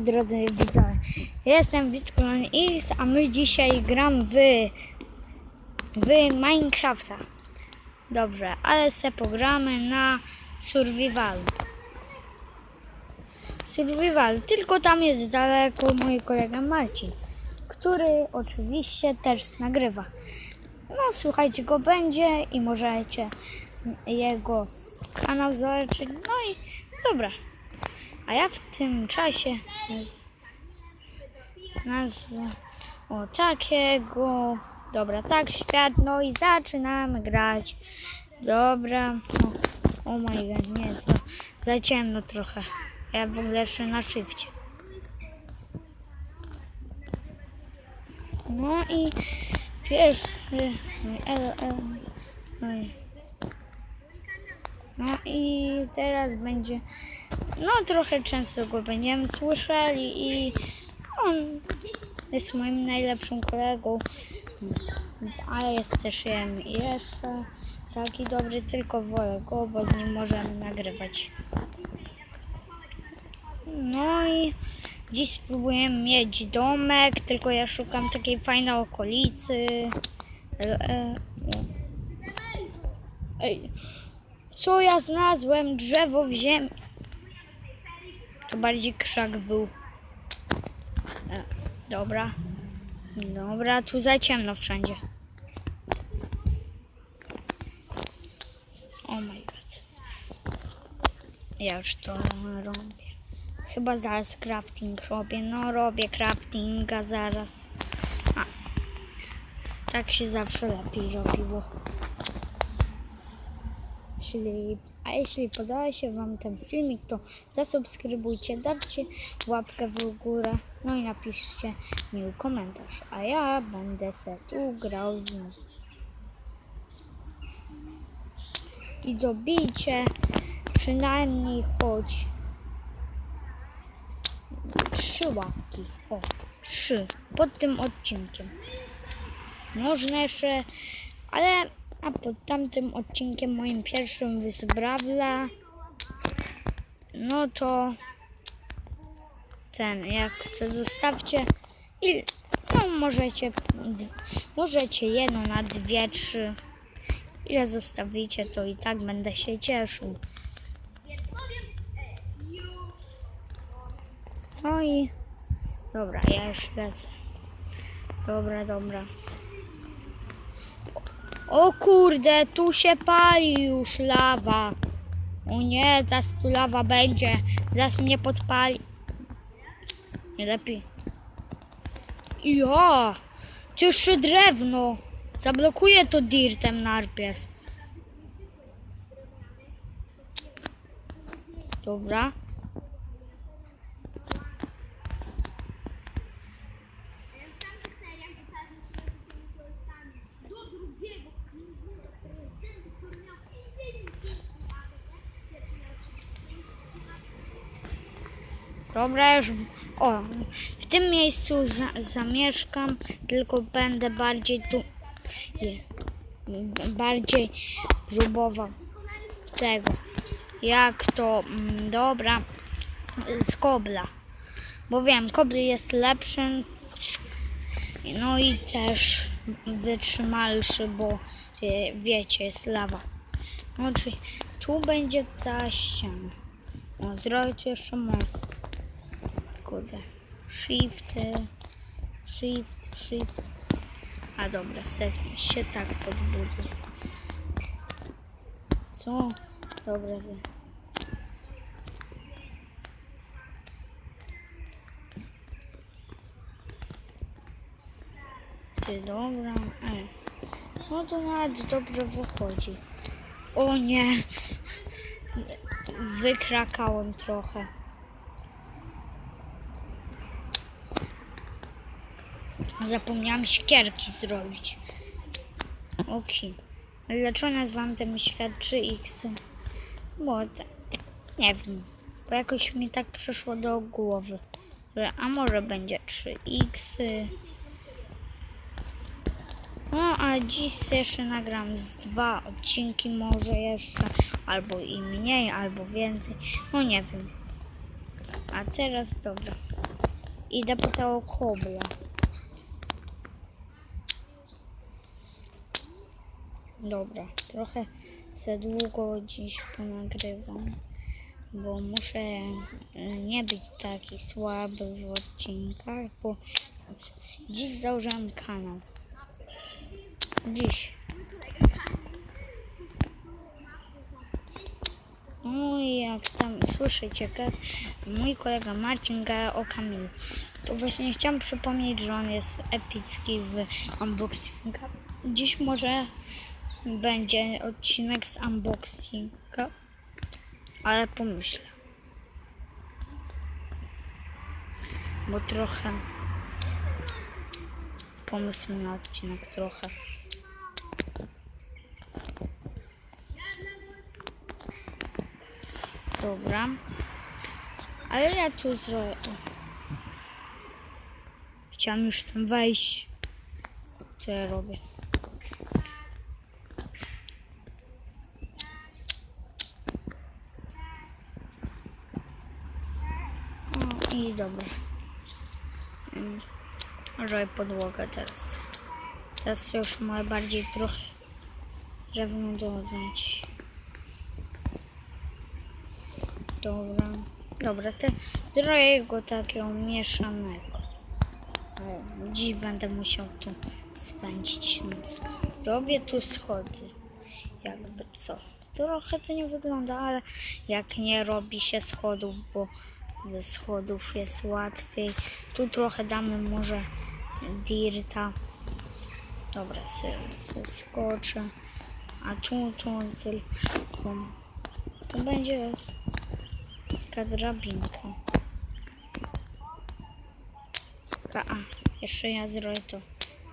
Drodzy widzowie, jestem Witkulon X, a my dzisiaj gram w, w Minecrafta. Dobrze, ale se pogramy na Survival. Survival, tylko tam jest daleko mój kolega Marcin, który oczywiście też nagrywa. No słuchajcie, go będzie i możecie jego kanał zobaczyć. No i dobra. A ja w tym czasie naz- nazwę o takiego. Dobra, tak, świat, no i zaczynamy grać. Dobra. O, oh my god, nie, za, za ciemno trochę. Ja w ogóle jeszcze na szybcie. No i pierwszy. no i- No i teraz będzie. No trochę często go będziemy słyszeli i on jest moim najlepszym kolegą. Ale jest też jem jeszcze taki dobry, tylko wolę go, bo z nim możemy nagrywać. No i dziś spróbujemy mieć domek, tylko ja szukam takiej fajnej okolicy. E, e, co ja znalazłem? Drzewo w ziemi. To bardziej krzak był. E, dobra. Dobra, tu za ciemno wszędzie. Oh my god. Ja już to robię. Chyba zaraz crafting robię. No robię craftinga zaraz. A. Tak się zawsze lepiej robiło. Jeśli, a jeśli podoba się Wam ten filmik, to zasubskrybujcie, dajcie łapkę w górę, no i napiszcie miły komentarz, a ja będę se tu grał z nim. I dobijcie przynajmniej choć trzy łapki. O, trzy. Pod tym odcinkiem. Można jeszcze, ale a pod tamtym odcinkiem moim pierwszym z Brawla, no to ten, jak to zostawcie i no możecie, możecie jedno na dwie, trzy. Ile zostawicie, to i tak będę się cieszył. No i dobra, ja już lecę. Dobra, dobra. O kurde, tu się pali już lawa. O nie, zaraz tu lawa będzie. Zaraz mnie podpali. Nie lepiej. Ja, to jeszcze drewno. Zablokuję to dirtem najpierw. Dobra. Dobra, już. O, w tym miejscu za, zamieszkam, tylko będę bardziej tu. Nie, bardziej próbował tego. Jak to. mm, Dobra, z kobla. Bo wiem, kobry jest lepszy. No i też wytrzymalszy, bo e, wiecie, jest lawa. No, czyli tu będzie ta ściana. O, zrobić jeszcze most. Kurde. Shift, shift, shift. A dobra, se się tak podbuduj. Co? Dobra, ze. Dobra. E. No to nawet dobrze wychodzi. O nie. Wykrakałem trochę. Zapomniałam siekierki zrobić. Okej. Dlaczego nazwałam ten świat 3X? Bo nie wiem. Bo jakoś mi tak przyszło do głowy. A może będzie 3X. No, a dziś jeszcze nagram z dwa odcinki może jeszcze. Albo i mniej, albo więcej. No nie wiem. A teraz dobra. Idę po tego kobla. Dobra, trochę za długo dziś ponagrywam, bo muszę e, nie być taki słaby w odcinkach, bo dziś założyłem kanał. Dziś. No i jak tam słyszycie, mój kolega Marcin gada o Kamilu. To właśnie chciałam przypomnieć, że on jest epicki w unboxingach. Dziś może będzie odcinek z unboxinga, ale pomyślę. Bo trochę pomysł na odcinek trochę. Dobra. Ale ja tu zrobię. Chciałam już tam wejść. Co ja robię? O, i dobra. Mm, Robię podłogę teraz. Teraz już mogę bardziej trochę drewno dodać. Dobra. Dobra, te zrobię go takiego mieszanego. Dziś będę musiał tu spędzić noc. Robię tu schody. Jakby co. Trochę to nie wygląda, ale jak nie robi się schodów, bo ze schodów jest łatwiej. Tu trochę damy może dirta. Dobra, skoczę. A tu to tylko... To będzie taka drabinka. A, jeszcze ja zrobię to.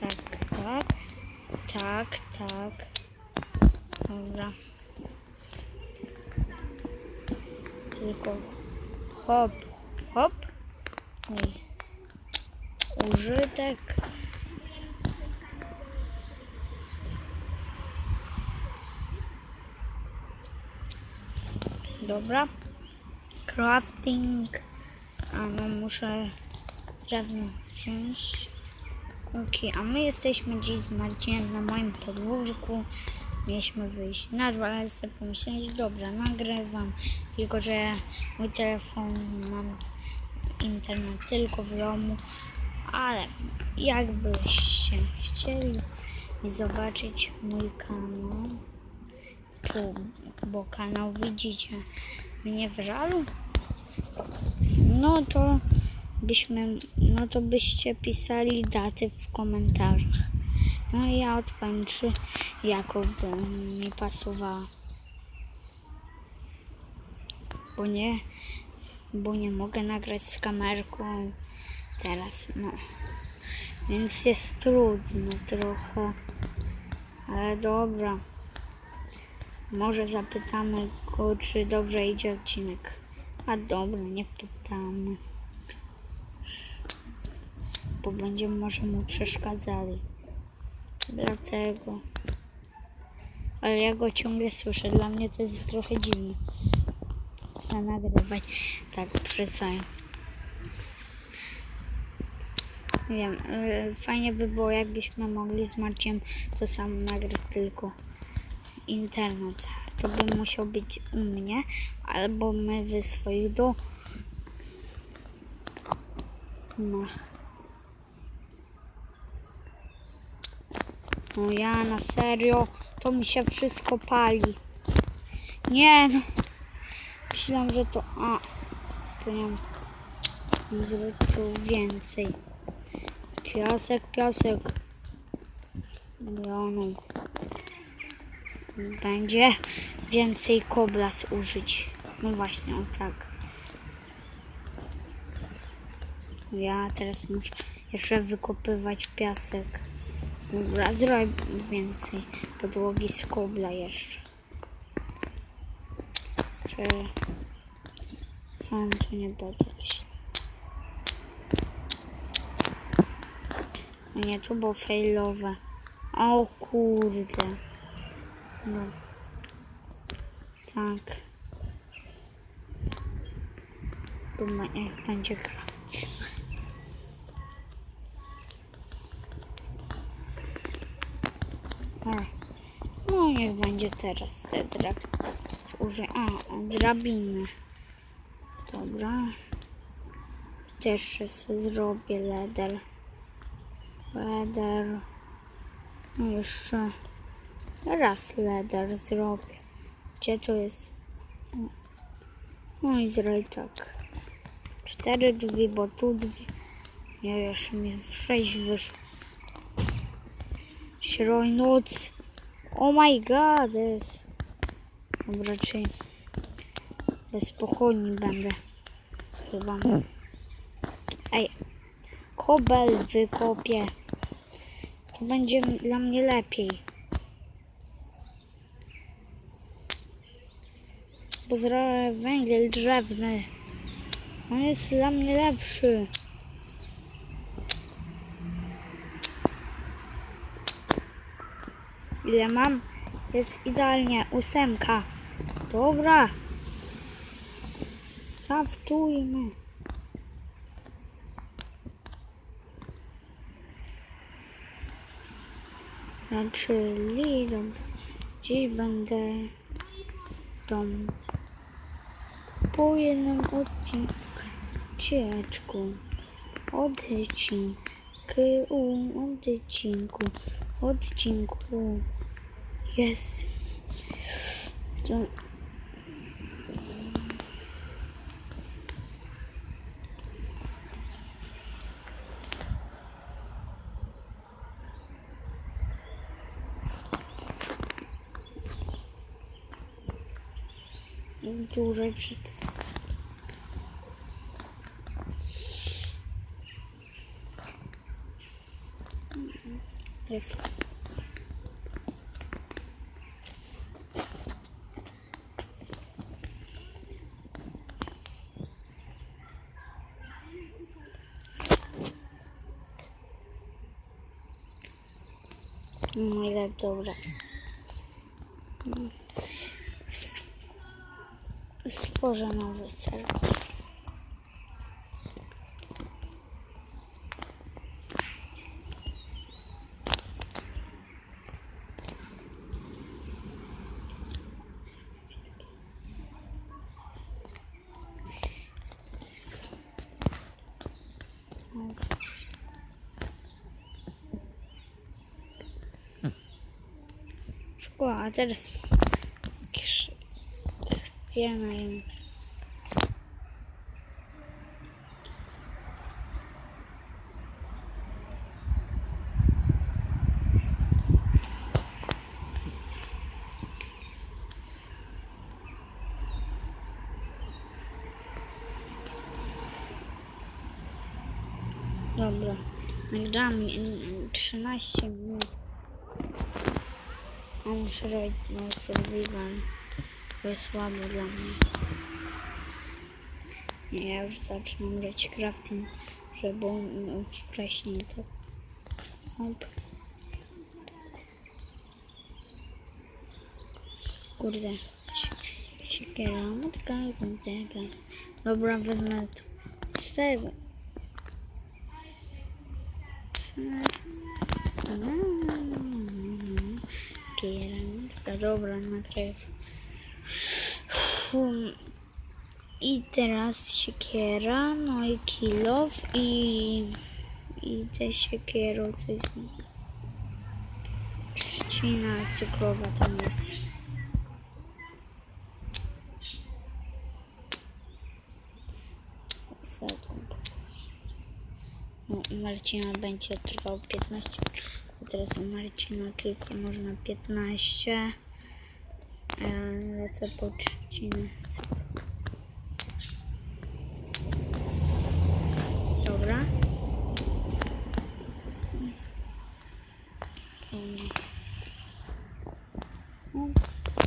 Tak, tak, tak, tak. Dobra. Tylko hop, hop. Użytek. Dobra. Crafting. A no muszę drewno wziąć. Okej, a my jesteśmy dziś z Marcinem na moim podwórku. Mieliśmy wyjść na dwa, ale sobie pomyśleć, dobra, nagrywam. Tylko, że mój telefon mam internet tylko w domu. Ale jakbyście chcieli zobaczyć mój kanał, tu, bo kanał widzicie mnie w żalu, no to byśmy, no to byście pisali daty w komentarzach. No i ja odpowiem, czy jakoby mi pasowała. Bo nie, bo nie mogę nagrać z kamerką teraz, no. Więc jest trudno trochę. Ale dobra. Może zapytamy go, czy dobrze idzie odcinek. A dobra, nie pytamy. Bo będziemy może mu przeszkadzali. Dlatego. Ale ja go ciągle słyszę. Dla mnie to jest trochę dziwne. Chcę nagrywać. Tak, przyznaję. Wiem, y, fajnie by było, jakbyśmy mogli z Marciem to samo nagrać, tylko internet. To by musiał być u mnie, albo my w swoich do... No. No ja na serio, to mi się wszystko pali. Nie no. Myślałam, że to... A, to nie mam tu więcej. Piasek, piasek. Milionów. Będzie więcej koblas użyć. No właśnie, o tak. Ja teraz muszę jeszcze wykopywać piasek. Dobra, zrobię więcej podłogi z kobla jeszcze. Czy sam tu nie będzie jakieś nie, to było failowe. O kurde. No. Tak. bo ma- jak O, no niech będzie teraz te drab... Służy... A, drabiny. Dobra. Też sobie zrobię leder. Leder. No jeszcze raz leder zrobię. Gdzie to jest? No i zrobię tak. Cztery drzwi, bo tu drzwi. Nie, jeszcze mi sześć wyszło. Śroj noc. Oh my god, jest. Dobra, czyli bez pochodni będę. Chyba. Ej, kobel wykopię. To będzie dla mnie lepiej. Bo zrobię węgiel drzewny. On jest dla mnie lepszy. Ile mam? Jest idealnie ósemka. Dobra. Kraftujmy. Czyli dobra. Dziś będę w domu. Po jednym odcinku. Odcinku. Odcinku. Odcinku. Jest. To... Dłużej przetrwa. Jest. No ile dobra. Stworzę nowy serwer. Szkoła, a teraz krz- chwilę na ją. Dobra, nagrałam mm, 13 minut. A muszę robić no survival. To jest słabo dla mnie. Nie, ja już zaczynam robić crafting, żeby wcześniej to... Hop. Kurde. Siekiera, matka. Dobra, wezmę. Z tego. Krew. Um, I teraz siekiera, no i kilof i... I te siekierą coś... Trzcina cukrowa tam jest. No, Marcina będzie trwał 15. A teraz Marcina tylko można 15. E, Lecę po trzcinę. Dobra.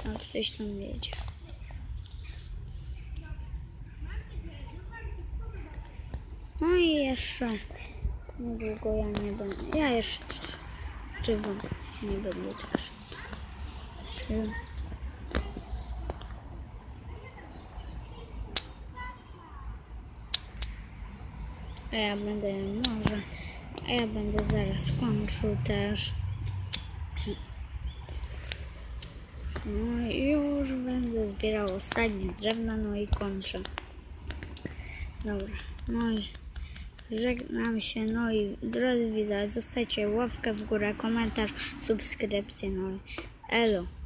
Tam ktoś tam jedzie. No i jeszcze niedługo ja nie będę. Ja jeszcze żywam. Nie będę też. Czy- A ja będę może, a ja będę zaraz kończył też. No i już będę zbierał ostatnie drewna, no i kończę. Dobra, no i żegnam się, no i drodzy widzowie, zostawcie łapkę w górę, komentarz, subskrypcję, no i elo.